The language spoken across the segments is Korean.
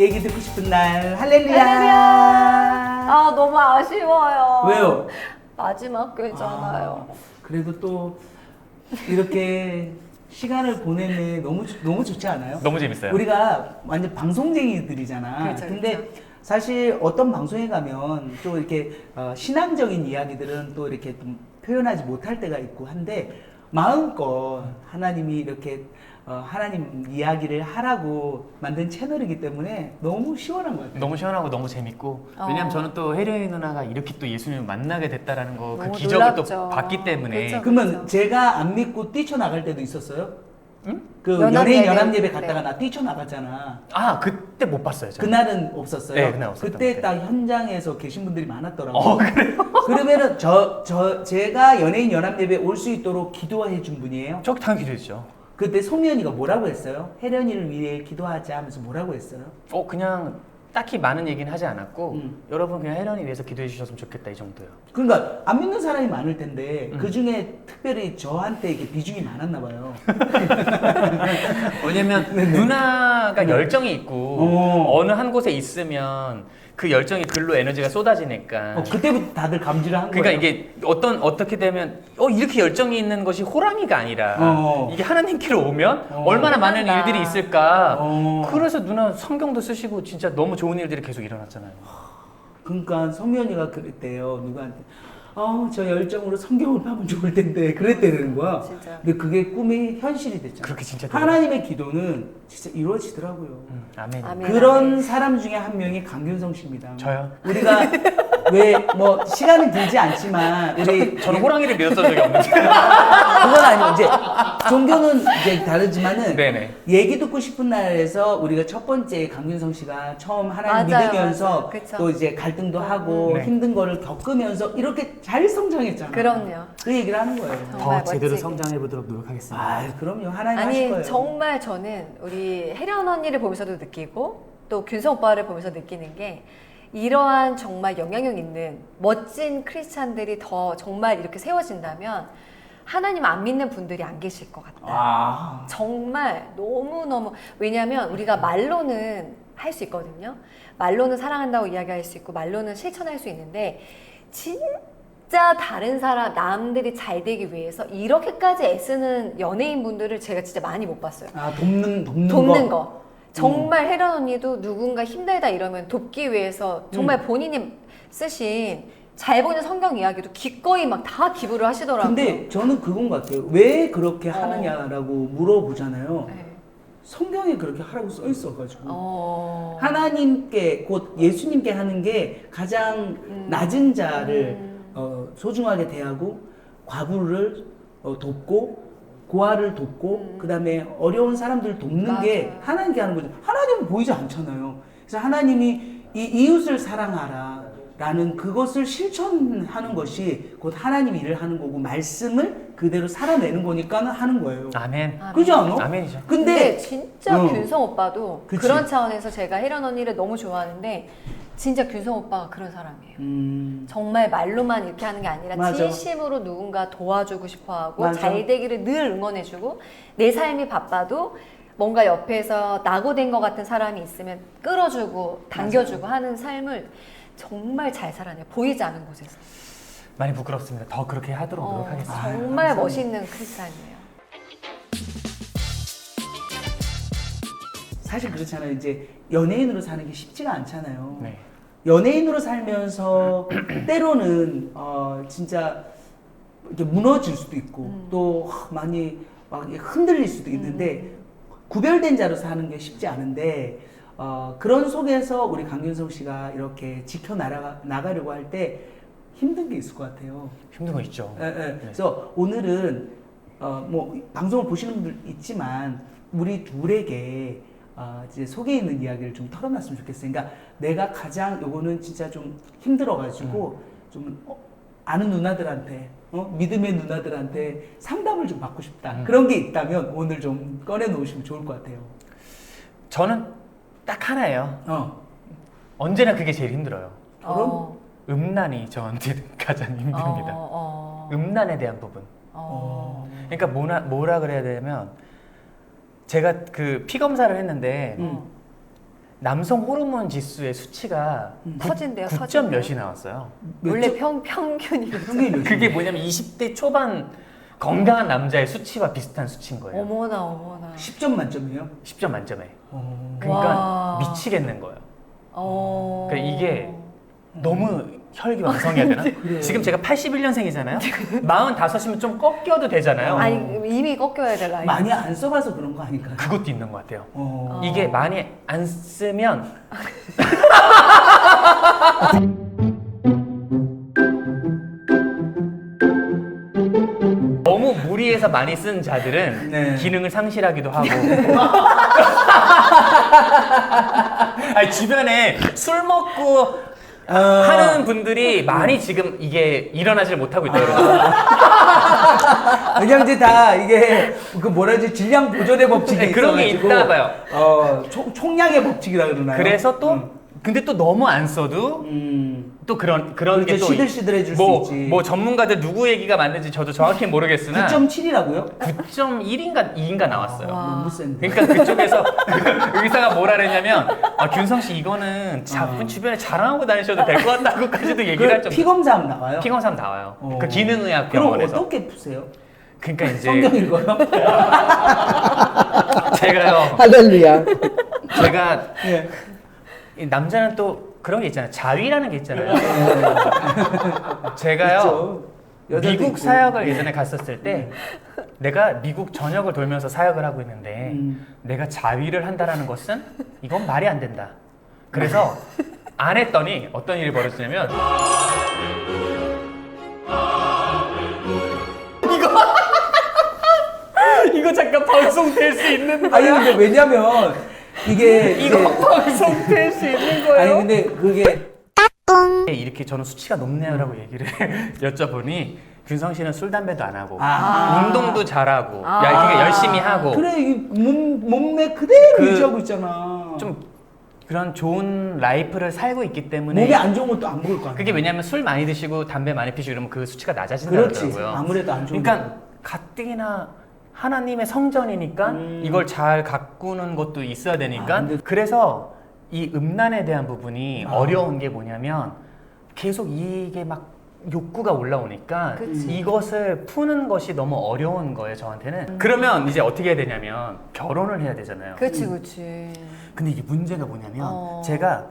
얘기 듣고 싶은 날 할렐루야. 할렐루야. 아 너무 아쉬워요. 왜요? 마지막 회잖아요. 아, 그래도 또 이렇게 시간을 보내면 너무 좋- 너무 좋지 않아요? 너무 재밌어요. 우리가 완전 방송쟁이들이잖아. 그렇죠, 근데 그렇죠. 사실 어떤 방송에 가면 또 이렇게 어, 신앙적인 이야기들은 또 이렇게 좀 표현하지 못할 때가 있고 한데 마음껏 하나님이 이렇게 어, 하나님 이야기를 하라고 만든 채널이기 때문에 너무 시원한 것 같아요. 너무 시원하고 너무 재밌고 어. 왜냐면 저는 또 혜련이 누나가 이렇게 또 예수님을 만나게 됐다라는 거 그 기적을 놀랍죠. 또 봤기 때문에 그렇죠. 그러면 제가 안 믿고 뛰쳐나갈 때도 있었어요? 응? 그 연합 연예인 예배. 연합 예배 갔다가 네. 나 뛰쳐나갔잖아. 아 그때 못 봤어요. 저는. 그날은 없었어요. 네, 그날 없었던 그때 것딱 현장에서 계신 분들이 많았더라고. 어, 요 그러면은 저, 저, 제가 연예인 연합 예배 올 수 있도록 기도해 준 분이에요. 저 당연히 기도했죠. 그때 송미연이가 뭐라고 했어요? 혜련이를 위해 기도하자 하면서 뭐라고 했어요? 어 그냥 딱히 많은 얘기는 하지 않았고 음. 여러분 그냥 혜련이 위해서 기도해 주셨으면 좋겠다 이 정도요. 그러니까 안 믿는 사람이 많을 텐데 음. 그 중에 특별히 저한테 이게 비중이 많았나 봐요. 왜냐면 누나가 열정이 있고 어. 어느 한 곳에 있으면 그 열정이 글로 에너지가 쏟아지니까. 어, 그때부터 다들 감지를 한 그러니까 거예요. 이게 어떤 어떻게 되면 어 이렇게 열정이 있는 것이 호랑이가 아니라 어. 이게 하나님께로 오면 어. 얼마나 많은 끝난다. 일들이 있을까. 어. 그래서 누나 성경도 쓰시고 진짜 너무 좋은 일들이 계속 일어났잖아요. 그러니까 성미연이가 그랬대요. 누구한테. 아, 저 열정으로 성경을 파면 좋을 텐데 그랬대는 거야. 진짜. 근데 그게 꿈이 현실이 됐잖아. 그렇게 진짜 하나님의 기도는 진짜 이루어지더라고요. 음, 아멘. 아멘. 그런 사람 중에 한 명이 강균성 씨입니다. 저요? 우리가 왜 뭐 시간은 들지 않지만 우리 저는 호랑이를 믿었던 적이 없는데. 그건 아니고 이제 종교는 이제 다르지만은 네네. 얘기 듣고 싶은 날에서 우리가 첫 번째 강균성 씨가 처음 하나님 맞아요, 믿으면서. 그쵸. 또 이제 갈등도 하고 네. 힘든 거를 겪으면서 이렇게 잘 성장했잖아. 그럼요. 그 얘기를 하는 거예요. 정말 멋지게. 보도록 노력하겠습니다. 아, 그럼요. 하나님 하실 아니 거예요. 정말 저는 우리 혜련 언니를 보면서도 느끼고 또 균성 오빠를 보면서 느끼는 게 이러한 정말 영향력 있는 멋진 크리스찬들이 더 정말 이렇게 세워진다면 하나님 안 믿는 분들이 안 계실 것 같다. 아, 정말 너무너무 왜냐하면 우리가 말로는 할 수 있거든요. 말로는 사랑한다고 이야기할 수 있고 말로는 실천할 수 있는데 진짜 다른 사람 남들이 잘 되기 위해서 이렇게까지 애쓰는 연예인 분들을 제가 진짜 많이 못 봤어요. 아 돕는 돕는, 돕는 거. 거. 정말 혜련 언니도 누군가 힘들다 이러면 돕기 위해서 정말 음. 본인이 쓰신 잘 보이는 성경 이야기도 기꺼이 막 다 기부를 하시더라고요. 근데 저는 그건 것 같아요. 왜 그렇게 어. 하느냐라고 물어보잖아요. 네. 성경에 그렇게 하라고 써 있어가지고 어. 하나님께 곧 예수님께 하는 게 가장 음. 낮은 자를 음. 어, 소중하게 대하고 과부를 어, 돕고 고아를 돕고 음. 그다음에 어려운 사람들 돕는 게 맞아요. 하나님께 하는 거죠. 하나님은 보이지 않잖아요. 그래서 하나님이 이 이웃을 사랑하라. 라는 그것을 실천하는 것이 곧 하나님 일을 하는 거고 말씀을 그대로 살아내는 거니까 하는 거예요. 아멘. 아멘. 그지 않아? 아멘이죠. 근데, 근데 진짜 어. 균성 오빠도 그치. 그런 차원에서 제가 혜련 언니를 너무 좋아하는데 진짜 균성 오빠가 그런 사람이에요. 음, 정말 말로만 이렇게 하는 게 아니라 맞아. 진심으로 누군가 도와주고 싶어 하고 맞아. 잘 되기를 늘 응원해주고 내 삶이 바빠도 뭔가 옆에서 낙오된 것 같은 사람이 있으면 끌어주고 당겨주고 하는 삶을 정말 잘 살아내요. 보이지 않은 곳에서. 많이 부끄럽습니다. 더 그렇게 하도록 어, 노력하겠습니다. 아유, 정말 감사합니다. 멋있는 크리스찬이에요. 사실 그렇잖아요. 이제 연예인으로 사는 게 쉽지가 않잖아요. 네. 연예인으로 살면서 때로는 어 진짜 이렇게 무너질 수도 있고 음. 또 많이 막 흔들릴 수도 있는데 음. 구별된 자로 사는 게 쉽지 않은데 어 그런 속에서 우리 강균성 씨가 이렇게 지켜 나가 나가려고 할 때 힘든 게 있을 것 같아요. 힘든 거 있죠. 예, 예. 그래서 오늘은 어, 뭐 방송을 보시는 분들 있지만 우리 둘에게 어, 이제 속에 있는 이야기를 좀 털어놨으면 좋겠어요. 그러니까 내가 가장 요거는 진짜 좀 힘들어가지고 좀 어, 아는 누나들한테 어? 믿음의 누나들한테 상담을 좀 받고 싶다. 음. 그런 게 있다면 오늘 좀 꺼내 놓으시면 좋을 것 같아요. 저는 딱 하나예요. 어. 언제나 그게 제일 힘들어요. 결혼? 어, 음란이 저한테는 가장 힘듭니다. 어, 어, 음란에 대한 부분. 어. 그러니까 뭐라, 뭐라 그래야 되냐면 제가 그 피 검사를 했는데 음. 남성 호르몬 지수의 수치가 터진대요, 9점 터진대요. 몇이 나왔어요. 몇 원래 점? 평 평균이 평균이 몇 그게 뭐냐면 20대 초반 건강한 남자의 수치와 비슷한 수치인 거예요. 어머나 어머나. 10점 만점이에요? 10점 만점에. 어. 그러니까 와. 미치겠는 거예요. 어. 그러니까 이게 너무 혈기 왕성해야 되나? 그래요. 지금 제가 81년생이잖아요. 45이면 좀 꺾여도 되잖아요. 아니 이미 꺾여야 될 나이. 많이 안 써봐서 그런 거 아닐까요? 그것도 있는 것 같아요. 어. 이게 많이 안 쓰면 너무 무리해서 많이 쓴 자들은 네. 기능을 상실하기도 하고 아니, 주변에 술 먹고 어. 하는 분들이 많이 지금 이게 일어나질 못하고 있다 그러더라고요. 왜냐면 이제 다 이게 그 뭐라 하지 질량 보존의 법칙이 네, 그런 게 있어가지고, 봐요. 어, 총, 총량의 법칙이라 그러나요? 그래서 또 음. 근데 또 너무 안 써도 음. 또 그런 그런 그렇죠. 게또 시들시들해질 뭐, 수 있지. 뭐 전문가들 누구 얘기가 맞는지 저도 정확히 는 모르겠으나 9.7이라고요? 9.1인가 2인가 나왔어요. 와. 너무 센데. 그러니까 그쪽에서 의사가 뭐라 그랬냐면 아, 균성 씨 이거는 자꾸 주변에 자랑하고 다니셔도 될 것 같다고까지도 얘기를 할 그 정도. 피 검사하면 나와요? 피검사면 나와요. 어. 그 기능의학 그럼 병원에서. 어떻게 푸세요? 그러니까 이제 성경 읽어요? 제가요. 할렐루야. 제가 예. 이 남자는 또 그런 게 있잖아요. 자위라는 게 있잖아요. 제가요. 있죠. 여자도 미국 있고. 사역을 예전에 갔었을 때 내가 미국 전역을 돌면서 사역을 하고 있는데 음. 내가 자위를 한다라는 것은 이건 말이 안 된다. 그래서 안 했더니 어떤 일이 벌어지냐면 이거 이거 잠깐 방송될 수 있는 아니 근데 왜냐면 이게 이거 방송될 수 있는 아니 거예요? 근데 그게 이렇게 저는 수치가 높네요라고 얘기를 여쭤보니 균성 씨는 술 담배도 안 하고 아. 운동도 잘하고 아. 야 이게 열심히 하고 그래 이 몸, 몸매 그대로 그- 유지하고 있잖아. 좀 그런 좋은 라이프를 살고 있기 때문에 몸에 안 좋은 것도 안 먹을 거 아니야. 그게 왜냐면 술 많이 드시고 담배 많이 피시고 이러면 그 수치가 그렇지. 하더라고요. 아무래도 안 좋은 그러니까 가뜩이나 하나님의 성전이니까 음. 이걸 잘 가꾸는 것도 있어야 되니까 아, 근데- 그래서 이 음란에 대한 부분이 아. 어려운 게 뭐냐면 계속 이게 막 욕구가 올라오니까 그치. 이것을 푸는 것이 너무 어려운 거예요 저한테는 그러면 이제 어떻게 해야 되냐면 결혼을 해야 되잖아요 그렇지 그렇지. 근데 이게 문제가 뭐냐면 어. 제가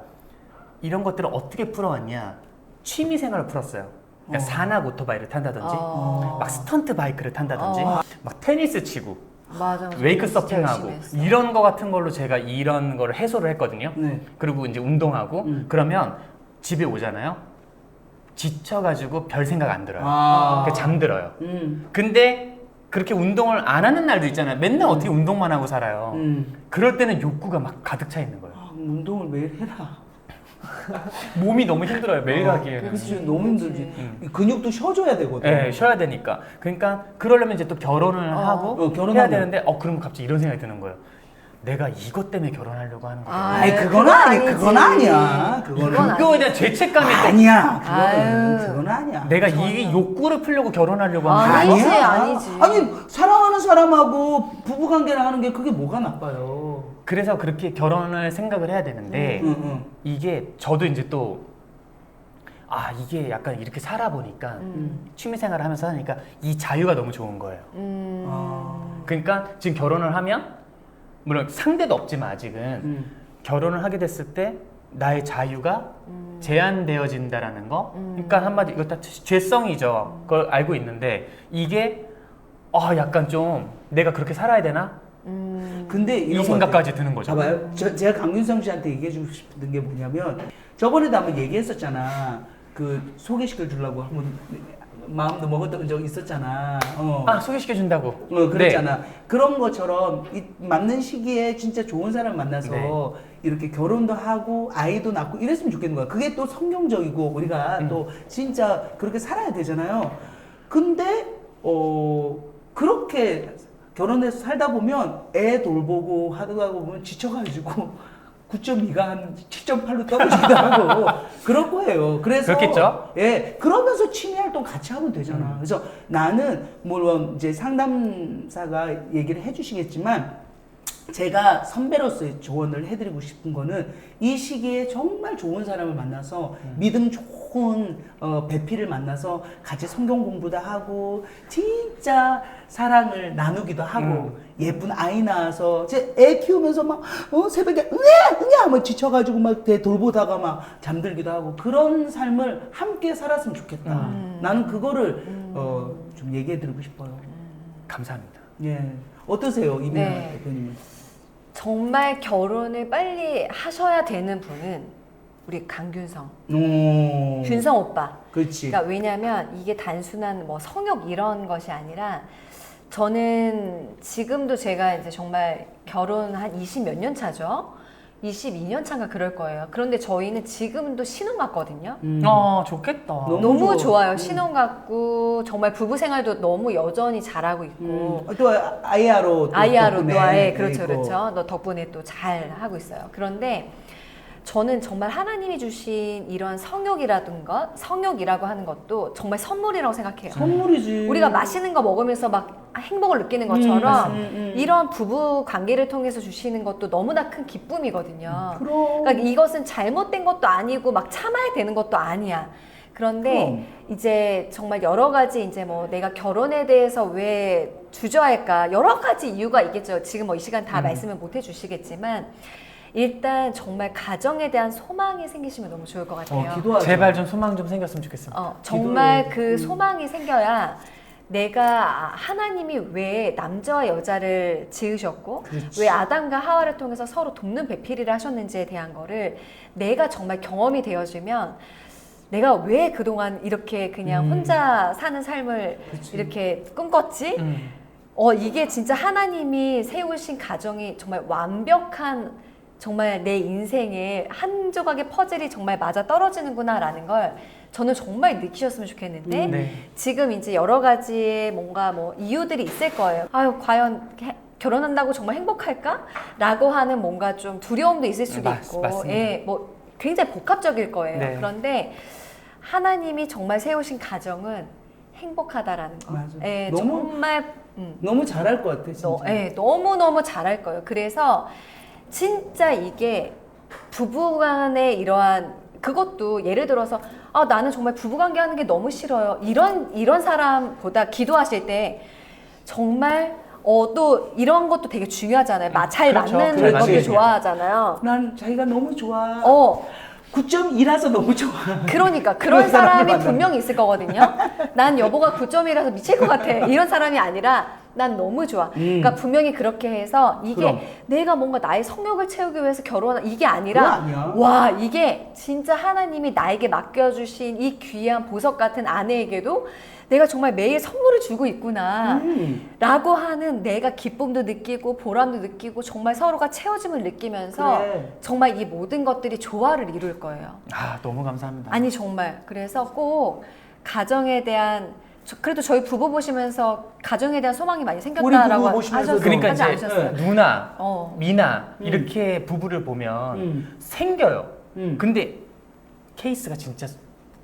이런 것들을 어떻게 풀어왔냐 취미 생활을 풀었어요 그러니까 어. 산악 오토바이를 탄다든지 어. 막 스턴트 바이크를 탄다든지 어. 막 테니스 치고 맞아. 맞아. 웨이크 진짜 서핑하고 열심히 했어. 이런 거 같은 걸로 제가 이런 거를 해소를 했거든요 네. 그리고 이제 운동하고 음. 그러면 집에 오잖아요 지쳐가지고 별 생각 안 들어요 아. 그러니까 잠들어요 음. 근데 그렇게 운동을 안 하는 날도 있잖아요 맨날 어떻게 운동만 하고 살아요 음. 그럴 때는 욕구가 막 가득 차 있는 거예요 아, 운동을 매일 해라. 몸이 너무 힘들어요 매일 어, 하기에는 그렇지 너무 힘들지. 음. 이 근육도 쉬어줘야 되거든. 네, 쉬어야 되니까. 그러니까 그러려면 이제 또 결혼을 어. 하고 어, 결혼하면. 해야 되는데 어 그러면 갑자기 이런 생각이 드는 거예요. 내가 이것 때문에 결혼하려고 하는 거야. 아, 아이 네, 그건 그건 아니 아니지. 그건 아니야. 그거는 그건 그거에 대한 죄책감이 또 아니야. 그거는. 그건 아니야. 내가 이 욕구를 풀려고 결혼하려고 하는 거야. 아니지, 아니야. 아니지. 아니 사랑하는 사람하고 부부 관계를 하는 게 그게 뭐가 나빠요. 그래서 그렇게 결혼을 생각을 해야 되는데 응, 응. 이게 저도 이제 또 아, 이게 약간 이렇게 살아보니까 음. 취미 생활을 하면서 하니까 이 자유가 너무 좋은 거예요. 음. 아. 그러니까 지금 결혼을 하면 물론 상대도 없지만 아직은 음. 결혼을 하게 됐을 때 나의 자유가 음. 제한되어진다라는 거. 음. 그러니까 한마디 이거 다 죄성이죠. 그걸 알고 있는데 이게 아 약간 좀 내가 그렇게 살아야 되나 음. 근데 이 이런 거 생각까지 드는 거죠. 봐봐요. 저, 제가 강윤성 씨한테 얘기해 주고 싶은 게 뭐냐면 저번에도 한번 얘기했었잖아. 그 소개시켜 주려고 한번 마음도 먹었던 적 있었잖아. 어. 아 소개시켜 준다고. 어, 그랬잖아. 그런 것처럼 이 맞는 시기에 진짜 좋은 사람 만나서 네. 이렇게 결혼도 하고 아이도 낳고 이랬으면 좋겠는 거야. 그게 또 성경적이고 우리가 음. 또 진짜 그렇게 살아야 되잖아요. 근데 어 그렇게 결혼해서 살다 보면 애 돌보고 하다가 보면 지쳐가지고 9.2가 한 7.8로 떨어지기도 하고 그럴 거예요. 그래서 그렇겠죠? 예, 그러면서 취미 활동 같이 하면 되잖아. 그래서 나는 물론 이제 상담사가 얘기를 해주시겠지만 제가 선배로서의 조언을 해드리고 싶은 거는 이 시기에 정말 좋은 사람을 만나서 믿음 좋은 어, 배필을 만나서 같이 성경 공부도 하고 진짜 사랑을 나누기도 하고 예쁜 아이 낳아서 제 애 키우면서 막 어, 새벽에 응애 응애 하면 지쳐가지고 막 대 돌보다가 막 잠들기도 하고 그런 삶을 함께 살았으면 좋겠다. 나는 그거를 어, 좀 얘기해드리고 싶어요. 감사합니다. 예 어떠세요 이민아 네. 대표님은? 정말 결혼을 빨리 하셔야 되는 분은 우리 강균성, 오. 균성 오빠. 그렇지. 그러니까 왜냐면 이게 단순한 뭐 성욕 이런 것이 아니라 저는 지금도 제가 이제 정말 결혼 한 20 몇 년 차죠. 22년 차인가 그럴 거예요. 그런데 저희는 지금도 신혼 같거든요. 음. 아 좋겠다. 너무 너무 좋아. 좋아요. 음. 신혼 같고 정말 부부 생활도 너무 여전히 잘하고 있고 음. 또 아이아로 또 아이아로 덕분에 또 아예 그렇죠 있고. 그렇죠. 너 덕분에 또 잘 하고 있어요. 그런데 저는 정말 하나님이 주신 이런 성욕이라든가 성욕이라고 하는 것도 정말 선물이라고 생각해요. 선물이지. 우리가 맛있는 거 먹으면서 막 행복을 느끼는 음, 것처럼. 음, 음. 이런 부부 관계를 통해서 주시는 것도 너무나 큰 기쁨이거든요. 그럼. 그러니까 이것은 잘못된 것도 아니고 막 참아야 되는 것도 아니야. 그런데 그럼. 이제 정말 여러 가지 이제 뭐 내가 결혼에 대해서 왜 주저할까 여러 가지 이유가 있겠죠. 지금 뭐 이 시간 다 음. 말씀을 못 해주시겠지만 일단 정말 가정에 대한 소망이 생기시면 너무 좋을 것 같아요. 어. 제발 좀 소망 좀 생겼으면 좋겠습니다. 어, 정말 기도해. 그 음. 소망이 생겨야 내가 하나님이 왜 남자와 여자를 지으셨고 그렇지. 왜 아담과 하와를 통해서 서로 돕는 배필이를 하셨는지에 대한 거를 내가 정말 경험이 되어지면 내가 왜 그동안 이렇게 그냥 음. 혼자 사는 삶을 그치. 이렇게 꿈꿨지? 음. 어, 이게 진짜 하나님이 세우신 가정이 정말 완벽한 정말 내 인생에 한 조각의 퍼즐이 정말 맞아 떨어지는구나라는 걸 저는 정말 느끼셨으면 좋겠는데 음. 네. 지금 이제 여러 가지의 뭔가 뭐 이유들이 있을 거예요. 아유, 과연 해- 결혼한다고 정말 행복할까? 라고 하는 뭔가 좀 두려움도 있을 수도 맞- 있고, 맞습니다. 예, 뭐 굉장히 복합적일 거예요. 네. 그런데 하나님이 정말 세우신 가정은 행복하다라는 거. 맞아. 예, 너무- 정말 음, 너무 잘할 것 같아 진짜. 너, 예, 너무 너무 잘할 거예요. 그래서 진짜 이게 부부간의 이러한 그것도 예를 들어서 아 나는 정말 부부관계 하는 게 너무 싫어요. 이런 이런 사람보다 기도하실 때 정말 어 또 이런 것도 되게 중요하잖아요. 마- 잘 그렇죠. 맞는 그렇지. 것도 좋아하잖아요. 난 자기가 너무 좋아. 어 9.2라서 너무 좋아. 그러니까 그런 그런 사람이. 분명히 있을 거거든요. 난 여보가 9점이라서 미칠 것 같아. 이런 사람이 아니라 난 너무 좋아. 음. 그러니까 분명히 그렇게 해서 이게 그럼. 내가 뭔가 나의 성욕을 채우기 위해서 결혼한 이게 아니라. 와 이게 진짜 하나님이 나에게 맡겨주신 이 귀한 보석 같은 아내에게도 내가 정말 매일 선물을 주고 있구나. 음. 라고 하는 내가 기쁨도 느끼고 보람도 느끼고 정말 서로가 채워짐을 느끼면서 그래. 정말 이 모든 것들이 조화를 이룰 거예요. 아 너무 감사합니다. 아니 정말 그래서 꼭 가정에 대한 저- 그래도 저희 부부 보시면서 가정에 대한 소망이 많이 생겼다라고 부부 보시면서도. 하셨어요. 그러니까 하지 이제 않으셨어요? 누나, 어. 미나 음. 이렇게 부부를 보면 음. 생겨요. 음. 근데 케이스가 진짜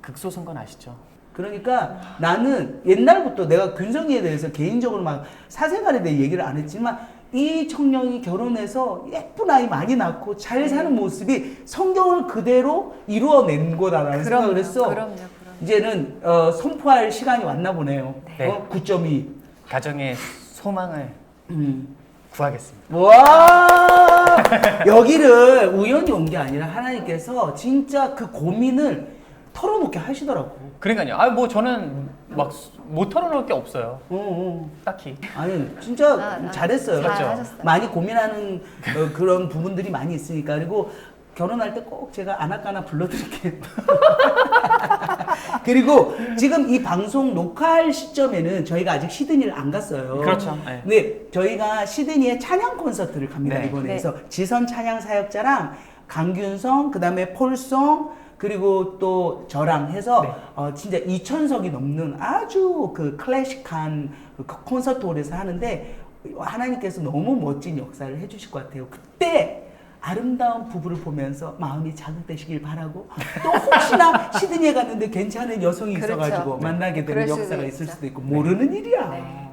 극소수인 건 아시죠? 그러니까 나는 옛날부터 내가 균성이에 대해서 개인적으로 막 사생활에 대해 얘기를 안 했지만 이 청년이 결혼해서 예쁜 아이 많이 낳고 잘 사는 모습이 성경을 그대로 이루어낸 거다라는 생각을 했어. 그럼요, 그럼요. 이제는 어, 선포할 시간이 왔나 보네요. 네. 어? 9.2. 가정의 소망을 음. 구하겠습니다. 와 여기를 우연히 온 게 아니라 하나님께서 진짜 그 고민을 털어놓게 하시더라고. 그러니까요. 아 뭐 저는 막 못 털어놓을 게 없어요. 어, 어. 딱히. 아니 진짜 아, 아, 잘했어요. 잘 그렇죠. 하셨어요. 많이 고민하는 어, 그런 부분들이 많이 있으니까 그리고 결혼할 때 꼭 제가 아나까나 불러드릴게요. 그리고 지금 이 방송 녹화할 시점에는 저희가 아직 시드니를 안 갔어요. 그렇죠. 네. 근데 저희가 시드니에 찬양 콘서트를 갑니다 네. 이번에. 네. 그래서 지선 찬양 사역자랑 강균성 그다음에 폴송 그리고 또 저랑 해서 네. 어, 진짜 2천석이 넘는 아주 그 클래식한 그 콘서트홀에서 하는데 하나님께서 너무 멋진 역사를 해주실 것 같아요. 그때 아름다운 부부를 보면서 마음이 자극되시길 바라고 또 혹시나 시드니에 갔는데 괜찮은 여성이 그렇죠. 있어가지고 네. 만나게 되는 그럴 수도 역사가 있을 있죠. 수도 있고 모르는 일이야. 네.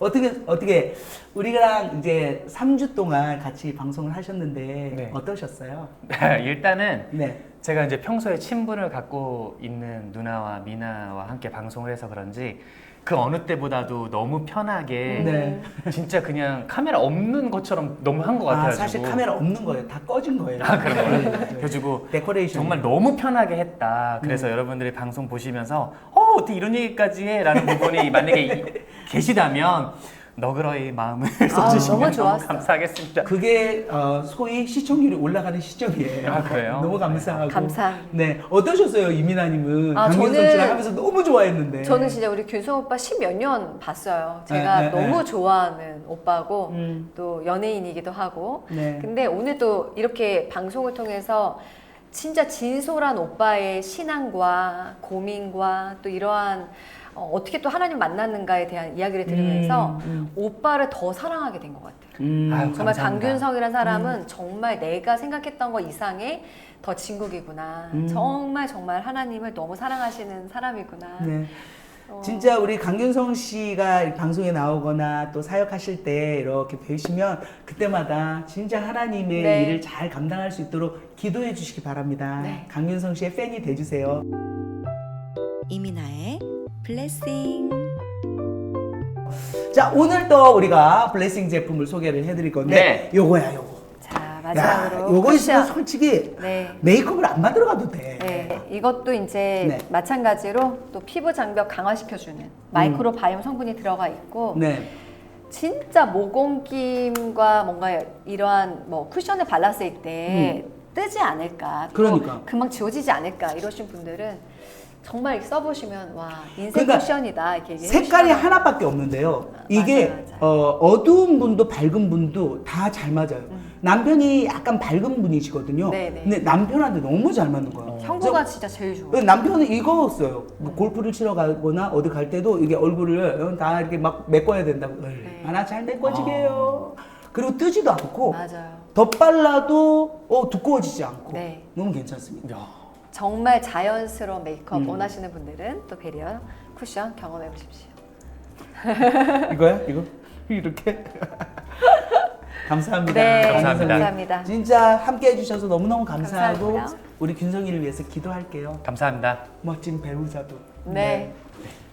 어떻게 어떻게 우리랑 이제 3주 동안 같이 방송을 하셨는데 네. 어떠셨어요? 일단은 네. 제가 이제 평소에 친분을 갖고 있는 누나와 미나와 함께 방송을 해서 그런지 그 어느 때보다도 너무 편하게 네. 진짜 그냥 카메라 없는 것처럼 너무 한 것 같아요. 아, 사실 카메라 없는 거예요. 다 꺼진 거예요. 아 그런 거예요. 네, 네. 그래가지고 데코레이션 정말 너무 편하게 했다. 네. 그래서 여러분들이 방송 보시면서 어 어떻게 이런 얘기까지 해?라는 부분이 만약에 이- 계시다면 너그러이 마음을 써주시면 너무 너무, 좋았어. 감사하겠습니다. 그게 어, 소위 시청률이 올라가는 시점이에요. 아, 그래요? 너무 감사하고. 감사합니다. 네, 어떠셨어요, 이민아님은? 아, 강민성 저는- 씨랑 하면서 너무 좋아했는데. 저는 진짜 우리 균성 오빠 십몇 년 봤어요. 제가 네, 네, 너무 네. 좋아하는 오빠고 음, 또 연예인이기도 하고. 네. 근데 오늘 또 이렇게 방송을 통해서 진짜 진솔한 오빠의 신앙과 고민과 또 이러한 어, 어떻게 또 하나님 만났는가에 대한 이야기를 들으면서 음, 오빠를 더 사랑하게 된 것 같아요. 음, 아유, 정말 감사합니다. 강균성이라는 사람은 정말 내가 생각했던 것 이상의 더 진국이구나. 음. 정말 정말 하나님을 너무 사랑하시는 사람이구나. 네. 어, 진짜 우리 강균성 씨가 방송에 나오거나 또 사역하실 때 이렇게 뵈시면 그때마다 진짜 하나님의 네. 일을 잘 감당할 수 있도록 기도해 주시기 바랍니다. 네. 강균성 씨의 팬이 돼주세요. 이민아의 블레싱 자, 오늘 또 우리가 블레싱 제품을 소개를 해드릴 건데, 네. 요거야, 요거. 자 야, 마지막으로 요거 있으면 쿠션. 솔직히 네. 메이크업을 안 만들어 가도 돼. 네, 이것도 이제 네. 마찬가지로 또 피부 장벽 강화시켜주는 마이크로 바이옴 성분이 들어가 있고 네. 진짜 모공김과 뭔가 이러한 뭐 쿠션을 발랐을 때 뜨지 않을까 또 음. 그러니까. 금방 지워지지 않을까 이러신 분들은 정말 써보시면 와 인생 그러니까 쿠션이다 이렇게 색깔이 주시더라고요. 하나밖에 없는데요. 이게 맞아요. 어, 어두운 분도 밝은 분도 다 잘 맞아요. 남편이 약간 밝은 분이시거든요. 음. 네네. 근데 남편한테 너무 잘 맞는 거예요. 형부가 진짜 제일 좋아. 그래서 남편은 이거 써요. 뭐 골프를 치러 가거나 어디 갈 때도 이게 얼굴을 어, 다 이렇게 막 메꿔야 된다고. 네. 하나 잘 메꿔지게 해요. 그리고 뜨지도 않고 맞아요. 덧발라도 어, 두꺼워지지 않고 네. 너무 괜찮습니다. 야, 정말 자연스러운 메이크업 음. 원하시는 분들은 또 베리어 쿠션 경험해 보십시오. 이거야? 이거? 이렇게? 감사합니다. 네, 감사합니다. 감사합니다. 진짜 함께 해주셔서 너무너무 감사하고 감사합니다. 우리 균성이를 위해서 기도할게요. 감사합니다. 멋진 배우자도. 네.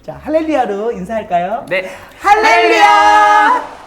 자, 할렐루야로 인사할까요? 네. 할렐루야!